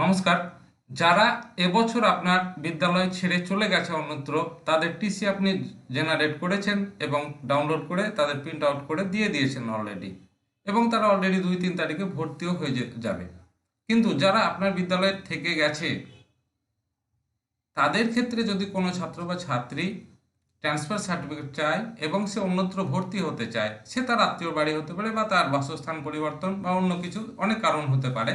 নমস্কার। যারা এবছর আপনার বিদ্যালয় ছেড়ে চলে গেছে অন্যত্র, তাদের টিসি আপনি জেনারেট করেছেন এবং ডাউনলোড করে তাদের প্রিন্ট আউট করে দিয়ে দিয়েছেন অলরেডি এবং তারা অলরেডি দুই তিন তারিখে ভর্তিও হয়ে যাবে। কিন্তু যারা আপনার বিদ্যালয়ে থেকে গেছে, তাদের ক্ষেত্রে যদি কোনো ছাত্র বা ছাত্রী ট্রান্সফার সার্টিফিকেট চায় এবং সে অন্যত্র ভর্তি হতে চায়, সে তার আত্মীয় বাড়ি হতে পারে বা তার বাসস্থান পরিবর্তন বা অন্য কিছু অনেক কারণ হতে পারে।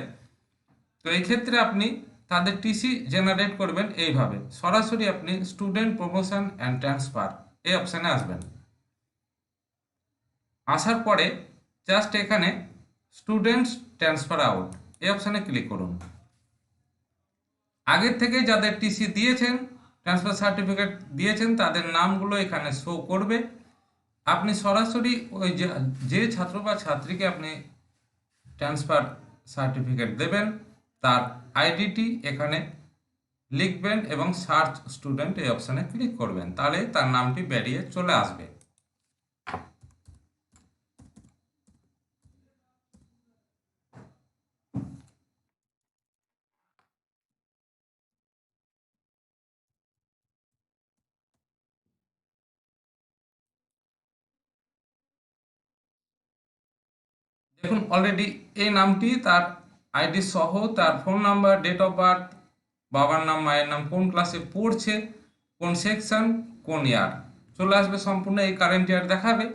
তো এই ক্ষেত্রে আপনি তাদের টিসি জেনারেট করবেন এইভাবে। সরাসরি আপনি স্টুডেন্ট প্রমোশন অ্যান্ড ট্রান্সফার এই অপশানে আসবেন। আসার পরে জাস্ট এখানে স্টুডেন্টস ট্রান্সফার আউট এই অপশানে ক্লিক করুন। আগের থেকে যাদের টিসি দিয়েছেন ট্রান্সফার সার্টিফিকেট দিয়েছেন, তাদের নামগুলো এখানে শো করবে। আপনি সরাসরি ওই যে যে ছাত্র বা ছাত্রীকে আপনি ট্রান্সফার সার্টিফিকেট দেবেন তার আইডিটি এখানে লিখবেন এবং সার্চ স্টুডেন্ট এই অপশানে ক্লিক করবেন। তাহলে তার নামটি বেরিয়ে চলে আসবে। দেখুন অলরেডি এই নামটি তার আইডি সহ তার phone number date of birth বাবার নাম, মায়ের নাম, কোন ক্লাসে পড়ছে, কোন সেকশন কোন ইয়ার চলে আসবে সম্পূর্ণ এই কারেন্ট ইয়ার দেখাবে।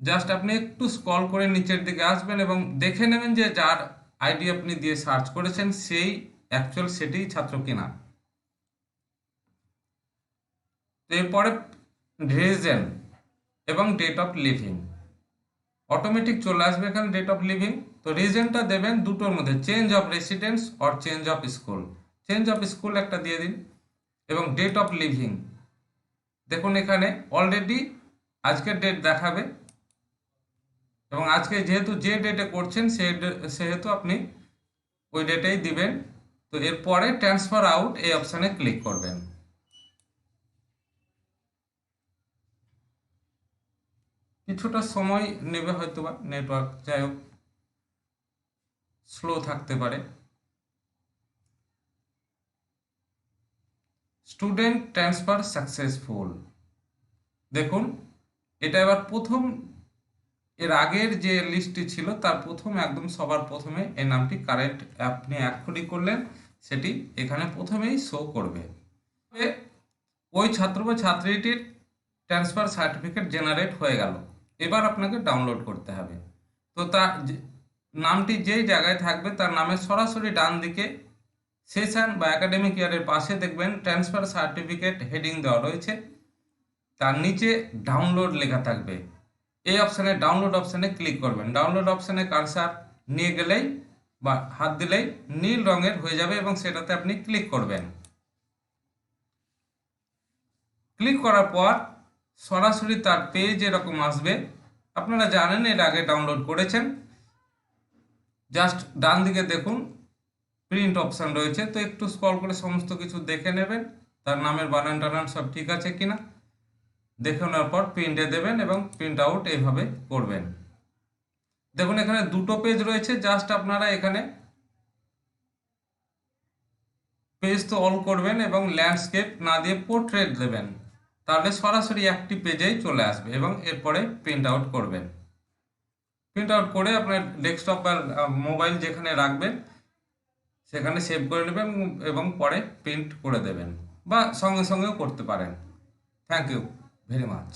জাস্ট আপনি একটু স্কল করে নিচের দিকে আসবেন এবং দেখে নেবেন যে যার আইডি আপনি দিয়ে সার্চ করেছেন, সেই অ্যাকচুয়াল সেটি ছাত্র কিনা। এরপরে রিজন এবং ডেট অফ লিভিং অটোমেটিক চলে আসবে এখানে ডেট অফ লিভিং তো রিজনটা দেবেন দুটোর মধ্যে change of residence or change of school change of school একটা দিয়ে দিন এবং ডেট অফ লিভিং দেখুন এখানে অলরেডি আজকের ডেট দেখাবে এবং আজকে যেহেতু যে ডেটে করছেন ডে- সেহেতু আপনি ওই ডেটেই দিবেন। তো এরপরে ট্রান্সফার আউট এই অপশানে ক্লিক করবেন। কিছুটা সময় নেবে হয়তো বা নেটওয়ার্ক যাই হোক স্লো থাকতে পারে। স্টুডেন্ট ট্রান্সফার সাকসেসফুল দেখুন, এটা এবার প্রথম, এর আগের যে লিস্টটি ছিল, তার প্রথম, একদম সবার প্রথমে এই নামটি কারেন্ট আপনি এক্ষুনি করলেন, সেটি এখানে প্রথমেই শো করবে। ওই ছাত্র বা ছাত্রীটির ট্রান্সফার সার্টিফিকেট জেনারেট হয়ে গেল। এবার আপনাকে ডাউনলোড করতে হবে। তো তার নামটি যেই জায়গায় থাকবে তার নামের সরাসরি ডান দিকে সেশন বা একাডেমিক ইয়ারের পাশে দেখবেন ট্রান্সফার সার্টিফিকেট হেডিং দেওয়া রয়েছে। তার নিচে ডাউনলোড লেখা থাকবে। এই অপশানে ডাউনলোড অপশানে ক্লিক করবেন। ডাউনলোড অপশানে কারসার নিয়ে গেলেই বা হাত দিলেই নীল রঙের হয়ে যাবে এবং সেটাতে আপনি ক্লিক করবেন। ক্লিক করার পর সরাসরি তার পেজ এরকম আসবে। আপনারা জানেন এর আগে ডাউনলোড করেছেন। জাস্ট ডান দিকে দেখুন প্রিন্ট অপশান রয়েছে। তো একটু স্ক্রল করে সমস্ত কিছু দেখে নেবেন। তার নামের বানান টানান সব ঠিক আছে কিনা? দেখে নেওয়ার পর প্রিন্টে দেবেন এবং প্রিন্ট আউট এইভাবে করবেন। দেখুন, এখানে দুটো পেজ রয়েছে। জাস্ট আপনারা এখানে পেজ তো অল করবেন এবং ল্যান্ডস্কেপ না দিয়ে পোর্ট্রেট দেবেন। তাহলে সরাসরি একটি পেজেই চলে আসবে এবং এরপরে প্রিন্ট আউট করবেন। প্রিন্ট আউট করে আপনার ডেস্কটপ বা মোবাইল যেখানে রাখবেন, সেখানে সেভ করে নেবেন এবং পরে প্রিন্ট করে দেবেন বা সঙ্গে সঙ্গেও করতে পারেন। Thank you very much